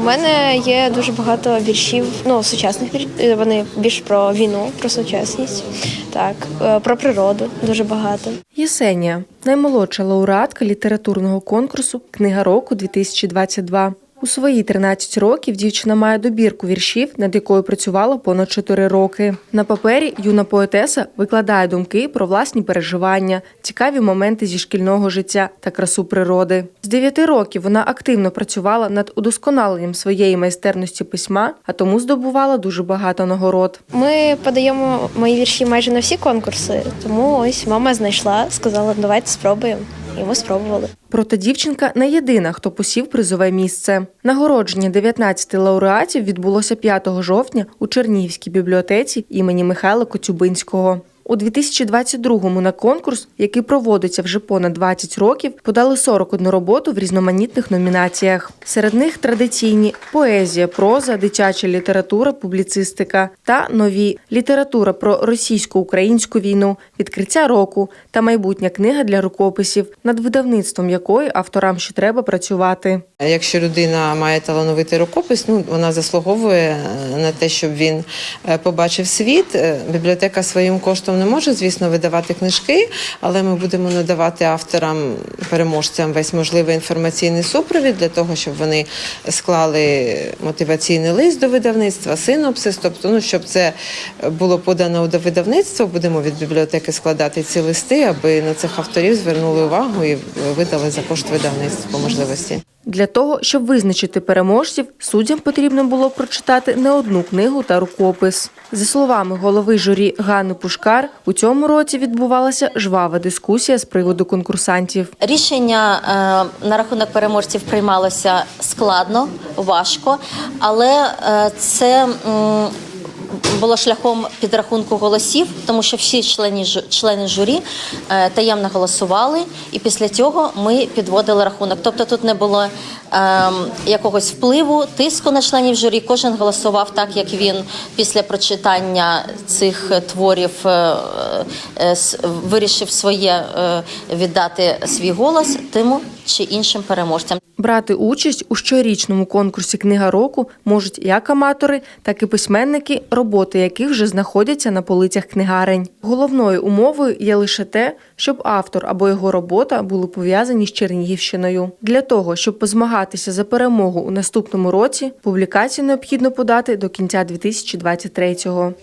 У мене є дуже багато віршів, ну сучасних віршів. Вони більш про війну, про сучасність, так е, про природу дуже багато. Єсенія наймолодша лауреатка літературного конкурсу Книга року 2022. У свої 13 років дівчина має добірку віршів, над якою працювала понад 4 роки. На папері юна поетеса викладає думки про власні переживання, цікаві моменти зі шкільного життя та красу природи. З 9 років вона активно працювала над удосконаленням своєї майстерності письма, а тому здобувала дуже багато нагород. Ми подаємо мої вірші майже на всі конкурси, тому ось мама знайшла, сказала, давайте спробуємо. Ми спробували. Проте дівчинка не єдина, хто посів призове місце. Нагородження 19 лауреатів відбулося 5 жовтня у Чернігівській бібліотеці імені Михайла Коцюбинського. У 2022-му на конкурс, який проводиться вже понад 20 років, подали 41 роботу в різноманітних номінаціях. Серед них традиційні поезія, проза, дитяча література, публіцистика та нові література про російсько-українську війну, відкриття року та майбутня книга для рукописів, над видавництвом якої авторам ще треба працювати. Якщо людина має талановитий рукопис, ну вона заслуговує е, на те, щоб він е, побачив світ. Е, Бібліотека своїм коштом не може, звісно, видавати книжки, але ми будемо надавати авторам, переможцям весь можливий інформаційний супровід для того, щоб вони склали мотиваційний лист до видавництва, синопсис, тобто, ну щоб це було подано до видавництва, будемо від бібліотеки складати ці листи, аби на цих авторів звернули увагу і видали за кошт видавництва по можливості. Для того, щоб визначити переможців, суддям потрібно було прочитати не одну книгу та рукопис. За словами голови журі Ганни Пушкар, у цьому році відбувалася жвава дискусія з приводу конкурсантів. Рішення е, на рахунок переможців приймалося складно, важко, але е, це було шляхом підрахунку голосів, тому що всі члени, жу- члени журі е, таємно голосували, і після цього ми підводили рахунок. Тобто тут не було якогось впливу, тиску на членів журі. Кожен голосував так, як він після прочитання цих творів е, е, вирішив своє е, віддати свій голос тим чи іншим переможцям. Брати участь у щорічному конкурсі Книга року можуть як аматори, так і письменники, роботи яких вже знаходяться на полицях книгарень. Головною умовою є лише те, щоб автор або його робота були пов'язані з Чернігівщиною. Для того, щоб позмагатися за перемогу у наступному році, публікацію необхідно подати до кінця 2023-го.